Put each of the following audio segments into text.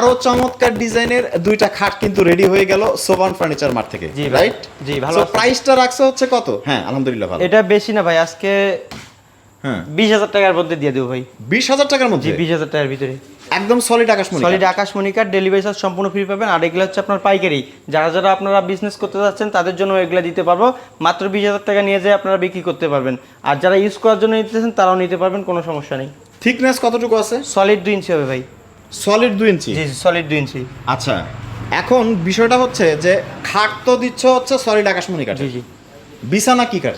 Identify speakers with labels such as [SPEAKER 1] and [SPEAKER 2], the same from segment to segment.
[SPEAKER 1] আরও চমৎকার ডিজাইনের দুইটা খাট কিন্তু রেডি হয়ে গেল সোবান ফার্নিচার মার্ট থেকে
[SPEAKER 2] জি
[SPEAKER 1] রাইট
[SPEAKER 2] জি, ভালো
[SPEAKER 1] প্রাইসটা রাখছে হচ্ছে কত? হ্যাঁ আলহামদুলিল্লাহ ভালো।
[SPEAKER 2] এটা বেশি না ভাই আজকে
[SPEAKER 1] হ্যাঁ।
[SPEAKER 2] বিশ হাজার টাকার মধ্যে দিয়ে দেবো ভাই।
[SPEAKER 1] বিশ হাজার টাকার মধ্যে?
[SPEAKER 2] বিশ হাজার টাকার ভিতরে।
[SPEAKER 1] একদম সলিড আকাশমণি
[SPEAKER 2] সলিড আকাশমণি কার্ড ডেলিভারি চার্জ সম্পূর্ণ ফ্রি পাবেন। আর এগুলো হচ্ছে আপনার পাইকারি। যারা যারা আপনারা বিজনেস করতে যাচ্ছেন তাদের জন্য এগুলো দিতে পারব। মাত্র বিশ হাজার টাকা নিয়ে যেয়ে আপনারা বিক্রি করতে পারবেন। আর যারা ইউজ করার জন্য নিতেছেন তারাও নিতে পারবেন কোনো সমস্যা নেই।
[SPEAKER 1] থিকনেস কতটুকু আছে?
[SPEAKER 2] সলিড দুই ইঞ্চি হবে ভাই।
[SPEAKER 1] সলিড দুই ইঞ্চি?
[SPEAKER 2] জি সলিড দুই ইঞ্চি।
[SPEAKER 1] আচ্ছা এখন বিষয়টা হচ্ছে যে খাট তো দিচ্ছ হচ্ছে সলিড আকাশমণি কাঠ
[SPEAKER 2] জি জি।
[SPEAKER 1] বিছানা কি কাঠ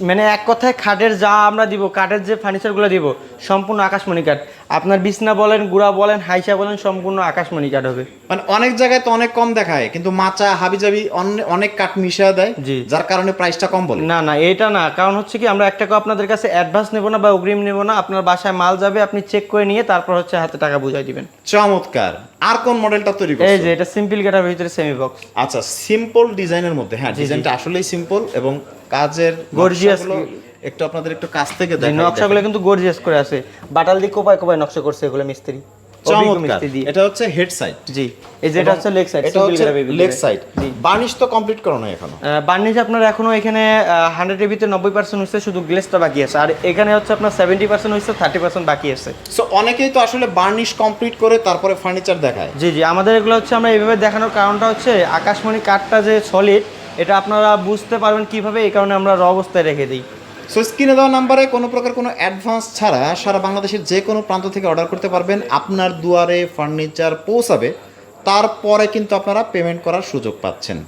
[SPEAKER 2] মানে এক কথায় খাটের যা আমরা দিব কাঠের যে ফার্নিচারগুলো দিব সম্পূর্ণ আকাশমণি কাঠ। আপনার বিছনা বলেন গুড়া বলেন হাইসা বলেন সম্পূর্ণ আকাশমণি কাঠ হবে।
[SPEAKER 1] মানে অনেক জায়গায় তো অনেক কম দেখায় কিন্তু মাচা হাবিজাবি অনে- অনেক কাঠ মিশিয়ে দেয়
[SPEAKER 2] জি।
[SPEAKER 1] যার কারণে প্রাইসটা কম বলে।
[SPEAKER 2] না না এটা না কারণ হচ্ছে কি আমরা একটা আপনাদের কাছে অ্যাডভান্স নেব না বা অগ্রিম নেব না আপনার বাসায় মাল যাবে আপনি চেক করে নিয়ে তারপর হচ্ছে হাতে টাকা বুঝাই দিবেন।
[SPEAKER 1] চমৎকার। আর কোন মডেলটা তৈরি
[SPEAKER 2] এই যে এটা সিম্পল কাটার ভিতরে সেমি বক্স
[SPEAKER 1] আচ্ছা সিম্পল ডিজাইনের মধ্যে হ্যাঁ। ডিজাইনটা আসলেই সিম্পল এবং কাজের। নকশাগুলো একটু আপনাদের একটু কাছ থেকে
[SPEAKER 2] যে
[SPEAKER 1] দেখাই
[SPEAKER 2] নকশাগুলো কিন্তু গর্জিয়াস করে আছে। বাটাল দিয়ে কোপায় কোপায় নকশা করছে এগুলো মিস্ত্রি।
[SPEAKER 1] এটা হচ্ছে হেড সাইড
[SPEAKER 2] জি এই যে এটা হচ্ছে লেগ সাইড
[SPEAKER 1] এটা হচ্ছে লেগ সাইড বার্নিশ তো কমপ্লিট করো না এখনও?
[SPEAKER 2] বার্নিশ আপনার এখনও এখানে হান্ড্রেডের ভিতরে নব্বই পার্সেন্ট হচ্ছে শুধু গ্লেসটা বাকি আছে। আর এখানে হচ্ছে আপনার সেভেন্টি পার্সেন্ট হচ্ছে থার্টি পার্সেন্ট বাকি আছে।
[SPEAKER 1] সো অনেকেই তো আসলে বার্নিশ কমপ্লিট করে তারপরে ফার্নিচার দেখায়।
[SPEAKER 2] জি জি আমাদের এগুলো হচ্ছে আমরা এইভাবে দেখানোর কারণটা হচ্ছে আকাশমণি কাঠটা যে সলিড এটা আপনারা বুঝতে পারবেন কীভাবে, এই কারণে আমরা র অবস্থায় রেখে দিই।
[SPEAKER 1] সো স্ক্রিনে দেওয়া নাম্বারে কোনো প্রকার কোনো অ্যাডভান্স ছাড়া সারা বাংলাদেশের যে কোনো প্রান্ত থেকে অর্ডার করতে পারবেন। আপনার দুয়ারে ফার্নিচার পৌঁছাবে, তারপরে কিন্তু আপনারা পেমেন্ট করার সুযোগ পাচ্ছেন।